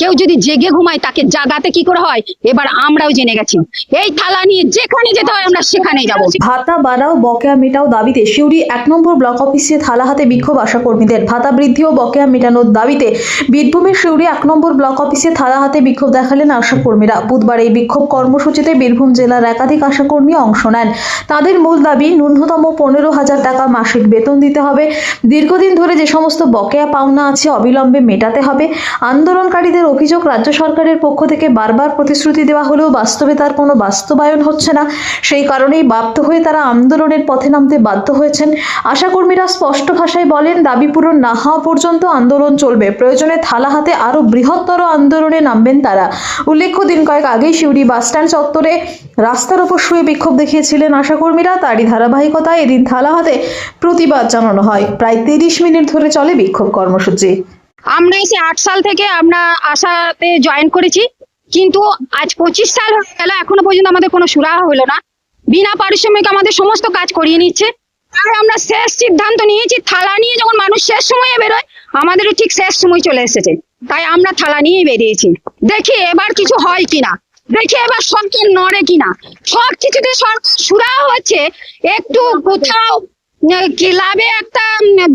কেউ যদি জেগে ঘুমায়, তাকে জাগাতে কি করে হয়? এবার আমরাও জেনে গেছি। এই থালা নিয়ে যেখানে যেতে হয়, আমরা সেখানেই যাব। ভাতা, বাড়াও, বকেয়া, মেটাও দাবিতে সিউড়ি এক নম্বর ব্লক অফিসে থালা হাতে বিক্ষোভ আশাকর্মীদের ভাতা বৃদ্ধি ও বকেয়া মেটানোর দাবিতে বীরভূমের সিউড়ি এক নম্বর ব্লক অফিসে থালা হাতে বিক্ষোভ দেখালেন আশাকর্মীরা বুধবার এই বিক্ষোভ কর্মসূচিতে বীরভূম জেলার একাধিক আশাকর্মী অংশ নেন। তাদের মূল দাবি, ন্যূনতম পনেরো হাজার টাকা মাসিক বেতন দিতে হবে। দীর্ঘদিন ধরে যে সমস্ত বকেয়া পাওনা আছে, অবিলম্বে মেটাতে হবে। আন্দোলনকারীদের অভিযোগ, রাজ্য সরকারের পক্ষ থেকে বারবার প্রতিশ্রুতি দেওয়া হলেও বাস্তবে তার কোনো বাস্তবায়ন হচ্ছে না। সেই কারণেই বাধ্য হয়ে তারা আন্দোলনের পথে নামতে বাধ্য হয়েছেন। আশাকর্মীরা স্পষ্ট ভাষায় বলেন, দাবি পূরণ না হওয়া পর্যন্ত আন্দোলন চলবে। প্রয়োজনে থালা হাতে আরও বৃহত্তর আন্দোলনে নামবেন তারা। উল্লেখ্য, দিন কয়েক আগেই শিউড়ি বাসস্ট্যান্ড চত্বরে রাস্তার ওপর শুয়ে বিক্ষোভ দেখিয়েছিলেন আশাকর্মীরা। তারই ধারাবাহিকতায় এদিন থালা হাতে প্রতিবাদ জানানো হয়। প্রায় তিরিশ মিনিট ধরে চলে বিক্ষোভ কর্মসূচি। আমরা এসে আট সাল থেকে আমরা আশাতে জয়েন করেছি। কিন্তু আজ পঁচিশ সাল হয়ে গেল, এখনও পর্যন্ত আমাদের কোনো সুরাহা হলো না। বিনা পারিশ্রমিক আমাদের সমস্ত কাজ করিয়ে নিচ্ছে। তাই আমরা শেষ সিদ্ধান্ত নিয়েছি, থালা নিয়ে যখন মানুষ শেষ সময়ে বেরোয়, আমাদেরও ঠিক শেষ সময় চলে এসেছে। তাই আমরা থালা নিয়ে বেরিয়েছি। দেখি এবার কিছু হয় কিনা। দেখি এবার সরকার নড়ে কিনা। সব কিছুতে সরকার সুরাহা হচ্ছে, একটু কোথাও ক্লাবে একটা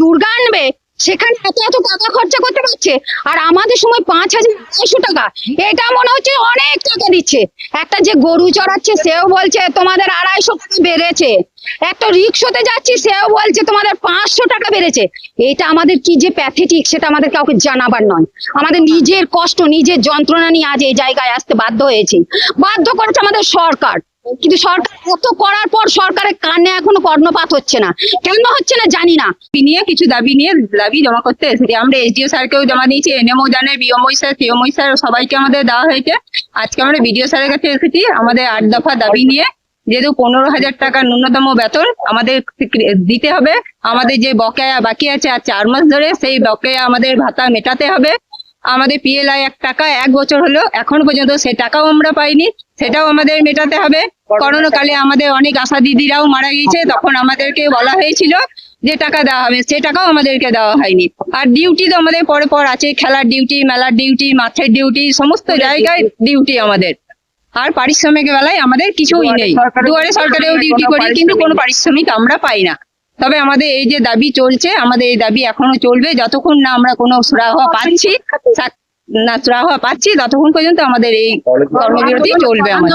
দুর্গা আনবে সেখানে এত এত টাকা খরচা করতে পারছে? আর আমাদের সময় পাঁচ হাজার আড়াইশো টাকা। এটা মনে হচ্ছে অনেক টাকা দিচ্ছে। একটা যে গরু চড়াচ্ছে, সেও বলছে, তোমাদের আড়াইশো টাকা বেড়েছে। একটা রিক্সাতে যাচ্ছি, সেও বলছে, তোমাদের পাঁচশো টাকা বেড়েছে। এটা আমাদের কি যে প্যাথেটিক সেটা আমাদের কাউকে জানাবার নয়। আমাদের নিজের কষ্ট, নিজের যন্ত্রণা নিয়ে আজ এই জায়গায় আসতে বাধ্য হয়েছি। বাধ্য করেছে আমাদের সরকার। কিন্তু সরকার এত করার পর সরকারের কানে এখনও কর্ণপাত হচ্ছে না। কেন হচ্ছে না জানি না। নিয়ে, কিছু দাবি নিয়ে দাবি জমা করতে এসেছি। আমরা এসডিও স্যারকেও জমা দিয়েছি, এনএমও জানে বিএমওই স্যার সিএমওই স্যার সবাইকে আমাদের দেওয়া হয়েছে। আজকে আমরা বিডিও স্যারের কাছে এসেছি, আমাদের আট দফা দাবি নিয়ে। যেহেতু পনেরো হাজার টাকা ন্যূনতম বেতন আমাদের দিতে হবে। আমাদের যে বকেয়া বাকি আছে আর চার মাস ধরে, সেই বকেয়া আমাদের ভাতা মেটাতে হবে। আমাদের পিএলআই এক টাকা এক বছর হলো এখন পর্যন্ত সে টাকাও আমরা পাইনি সেটাও আমাদের মেটাতে হবে। করোনাকালে। আমাদের অনেক আশা দিদিরাও মারা গিয়েছে তখন আমাদেরকে বলা হয়েছিল যে টাকা দেওয়া হবে সে টাকাও আমাদেরকে দেওয়া হয়নি। আর ডিউটি তো আমাদের পরে পর আছে খেলার ডিউটি মেলার ডিউটি মাঠের ডিউটি সমস্ত জায়গায় ডিউটি আমাদের। আর পারিশ্রমিক বেলায় আমাদের কিছুই নেই। দুয়ারে সরকারেও ডিউটি করি কিন্তু কোনো পারিশ্রমিক আমরা পাই না। তবে আমাদের এই যে দাবি চলছে আমাদের এই দাবি এখনও চলবে। যতক্ষণ না আমরা কোনো সুরাহা পাচ্ছি না সুরাহা পাচ্ছি ততক্ষণ পর্যন্ত আমাদের এই কর্মবিরতি চলবে আমাদের।